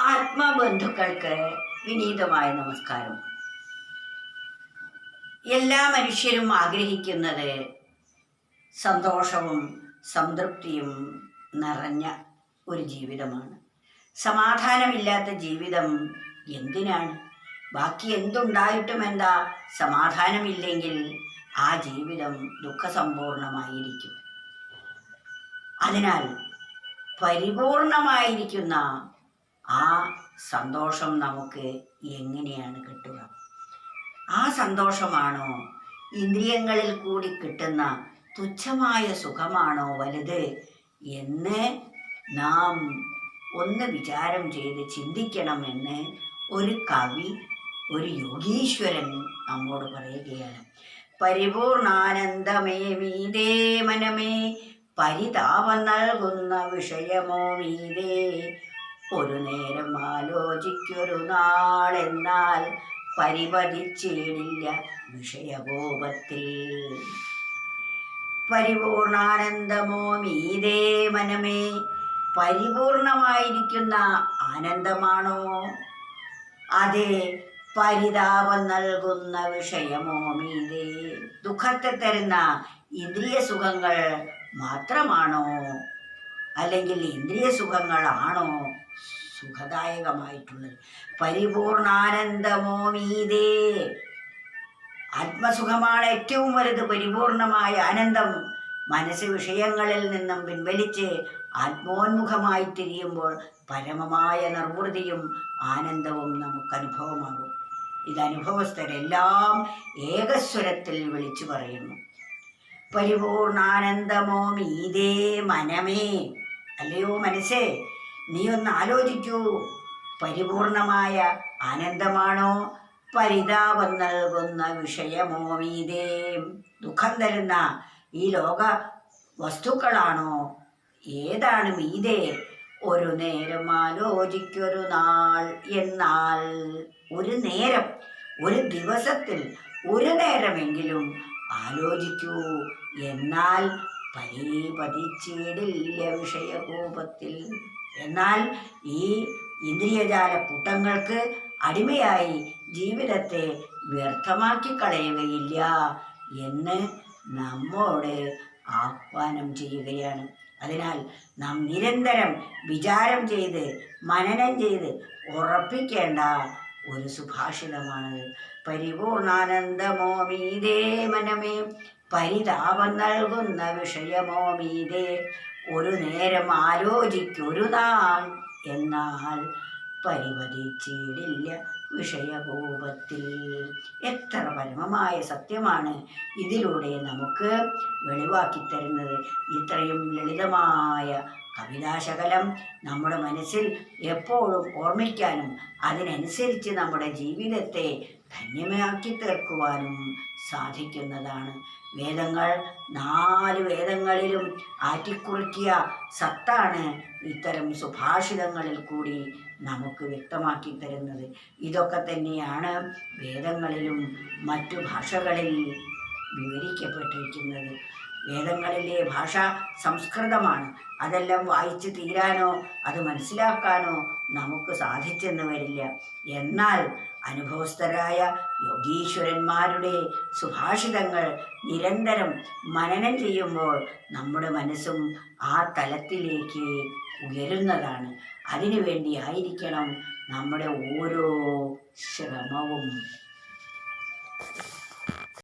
ആത്മബന്ധുക്കൾക്ക് വിനീതമായ നമസ്കാരം. എല്ലാ മനുഷ്യരും ആഗ്രഹിക്കുന്നത് സന്തോഷവും സംതൃപ്തിയും നിറഞ്ഞ ഒരു ജീവിതമാണ്. സമാധാനമില്ലാത്ത ജീവിതം എന്തിനാണ്? ബാക്കി എന്തുണ്ടായിട്ടും എന്താ സമാധാനമില്ലെങ്കിൽ ആ ജീവിതം ദുഃഖസമ്പൂർണമായിരിക്കും. അതിനാൽ പരിപൂർണമായിരിക്കുന്ന ആ സന്തോഷം നമുക്ക് എങ്ങനെയാണ് കിട്ടുക? ആ സന്തോഷമാണോ ഇന്ദ്രിയങ്ങളിൽ കൂടി കിട്ടുന്ന തുച്ഛമായ സുഖമാണോ വലുത് എന്ന് നാം ഒന്ന് വിചാരം ചെയ്ത് ചിന്തിക്കണമെന്ന് ഒരു കവി ഒരു യോഗീശ്വരൻ നമ്മോട് പറയുകയാണ്. പരിപൂർണാനന്ദമേ മീതേ മനമേ പരിതാപം നൽകുന്ന വിഷയമോ മീതേ ഒരു നേരം ആലോചിക്കൊരു നാളെന്നാൽ പരിപതിച്ചിടില്ല വിഷയകോപത്തിൽ. പരിപൂർണാനന്ദമോ മീതേ മനമേ പരിപൂർണമായിരിക്കുന്ന ആനന്ദമാണോ? അതെ പരിതാപം നൽകുന്ന വിഷയമോ മീതേ? ദുഃഖത്തെ തരുന്ന ഇന്ദ്രിയ സുഖങ്ങൾ മാത്രമാണോ? അല്ലെങ്കിൽ ഇന്ദ്രിയ സുഖങ്ങളാണോ സുഖദായകമായിട്ടുള്ളത്? പരിപൂർണാനന്ദമോ മീതേ. ആത്മസുഖമാണ് ഏറ്റവും വലുത്. പരിപൂർണമായ ആനന്ദം മനസ്സ് വിഷയങ്ങളിൽ നിന്നും പിൻവലിച്ച് ആത്മോന്മുഖമായി തിരിയുമ്പോൾ പരമമായ നിർവൃതിയും ആനന്ദവും നമുക്ക് അനുഭവമാകും ഇത് അനുഭവസ്ഥരെല്ലാം ഏകസ്വരത്തിൽ വിളിച്ചു പറയുന്നു. പരിപൂർണാനന്ദമോ മീതേ മനമേ. അല്ലയോ മനസ്സേ നീ ഒന്ന് ആലോചിക്കൂ. പരിപൂർണമായ ആനന്ദമാണോ പരിതാപം നൽകുന്ന വിഷയമോ മീതേ. ദുഃഖം തരുന്ന ഈ ലോക വസ്തുക്കളാണോ? ഏതാണ് മീതേ? ഒരു നേരം ആലോചിക്കൊരു നാൾ എന്നാൽ ഒരു നേരം ഒരു ദിവസത്തിൽ ഒരു നേരമെങ്കിലും ആലോചിക്കൂ. എന്നാൽ പരീപതിച്ചിടില്ല വിഷയകോപത്തിൽ. എന്നാൽ ഈ ഇന്ദ്രിയജാല കൂട്ടങ്ങൾക്ക് അടിമയായി ജീവിതത്തെ വ്യർത്ഥമാക്കി കളയുകയില്ല എന്ന് നമ്മോട് ആഹ്വാനം ചെയ്യുകയാണ്. അതിനാൽ നാം നിരന്തരം വിചാരം ചെയ്ത് മനനം ചെയ്ത് ഉറപ്പിക്കേണ്ട ഒരു സുഭാഷിതമാണത് പരിപൂർണാനന്ദമോ മീതേ മനമേ പരിതാപം നൽകുന്ന വിഷയമോ മീതേ ഒരു നേരം ആലോചിക്കൊരു നാൾ എന്നാൽ പരിപതിച്ചിടില്ല വിഷയകോപത്തിൽ. എത്ര പരമമായ സത്യമാണ് ഇതിലൂടെ നമുക്ക് വെളിവാക്കി തരുന്നത് ഇത്രയും ലളിതമായ കവിതാശകലം നമ്മുടെ മനസ്സിൽ എപ്പോഴും ഓർമ്മിക്കാനും അതിനനുസരിച്ച് നമ്മുടെ ജീവിതത്തെ ധന്യമാക്കി തീർക്കുവാനും സാധിക്കുന്നതാണ്. വേദങ്ങൾ നാല് വേദങ്ങളിലും ആറ്റിക്കുറിക്കിയ സത്താണ് ഇത്തരം സുഭാഷിതങ്ങളിൽ കൂടി നമുക്ക് വ്യക്തമാക്കി തരുന്നത്. ഇതൊക്കെ തന്നെയാണ് വേദങ്ങളിലും മറ്റു ഭാഷകളിൽ വിവരിക്കപ്പെട്ടിരിക്കുന്നത്. വേദങ്ങളിലെ ഭാഷ സംസ്കൃതമാണ്. അതെല്ലാം വായിച്ചു തീരാനോ അത് മനസ്സിലാക്കാനോ നമുക്ക് സാധിച്ചെന്ന് വരില്ല. എന്നാൽ അനുഭവസ്ഥരായ യോഗീശ്വരന്മാരുടെ സുഭാഷിതങ്ങൾ നിരന്തരം മനനം ചെയ്യുമ്പോൾ നമ്മുടെ മനസ്സും ആ തലത്തിലേക്ക് ഉയരുന്നതാണ്. അതിനു വേണ്ടിയായിരിക്കണം നമ്മുടെ ഓരോ ശ്രമവും.